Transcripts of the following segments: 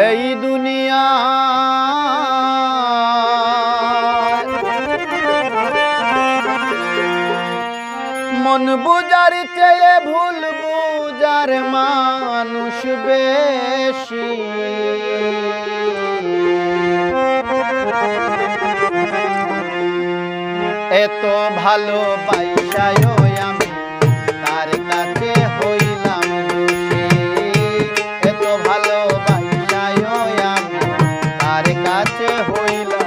এই দুনিয়া মন বুজার চেয়ে ভুল বুজার মানুষ বেশি। এত ভালো পাইসায় হইলা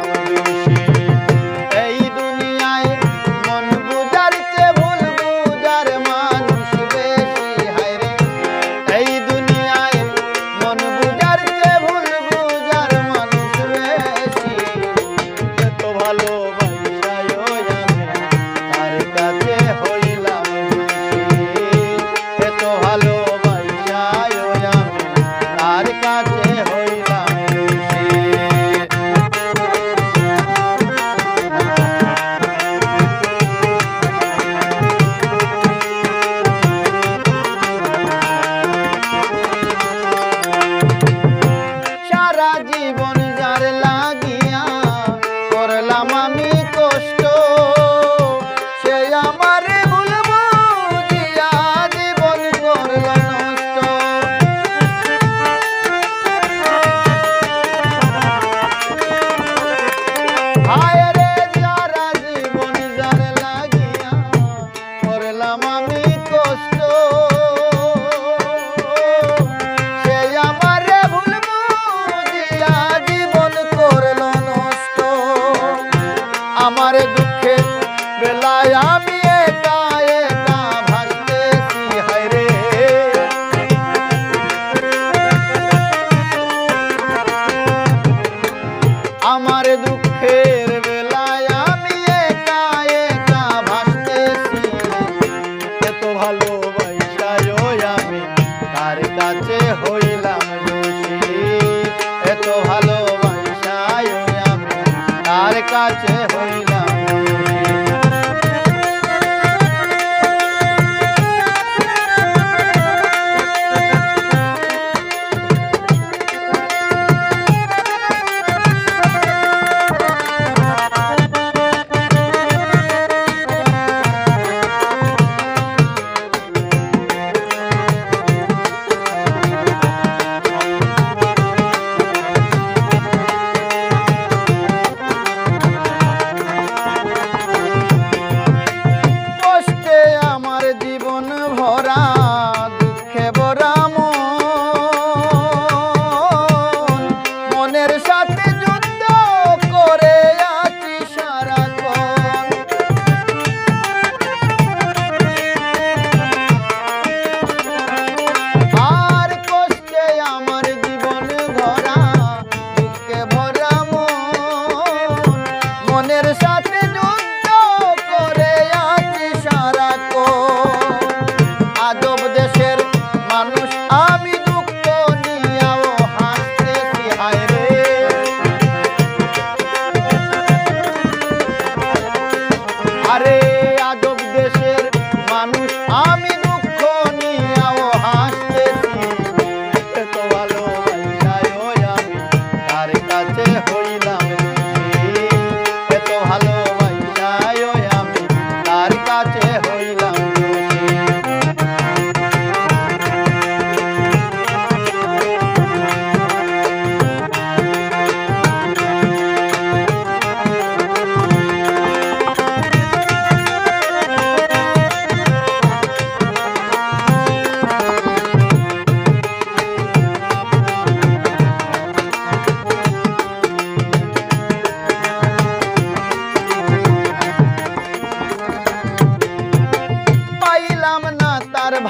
আমি একা একা ভাসতেছি হায় রে। আমার দুঃখের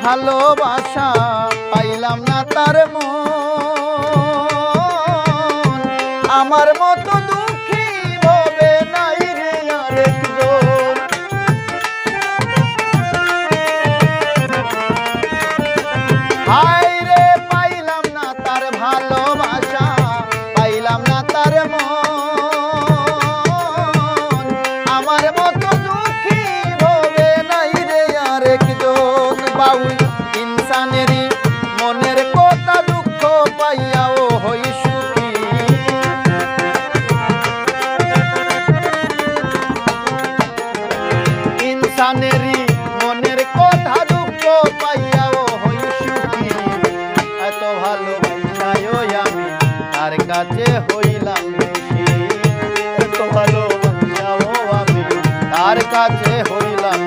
ভালোবাসা পাইলাম না তার মন। আমার মত তাই আমি তার কাছে হইলাম খুশি ভালোবাসাও আমি তার কাছে হইলাম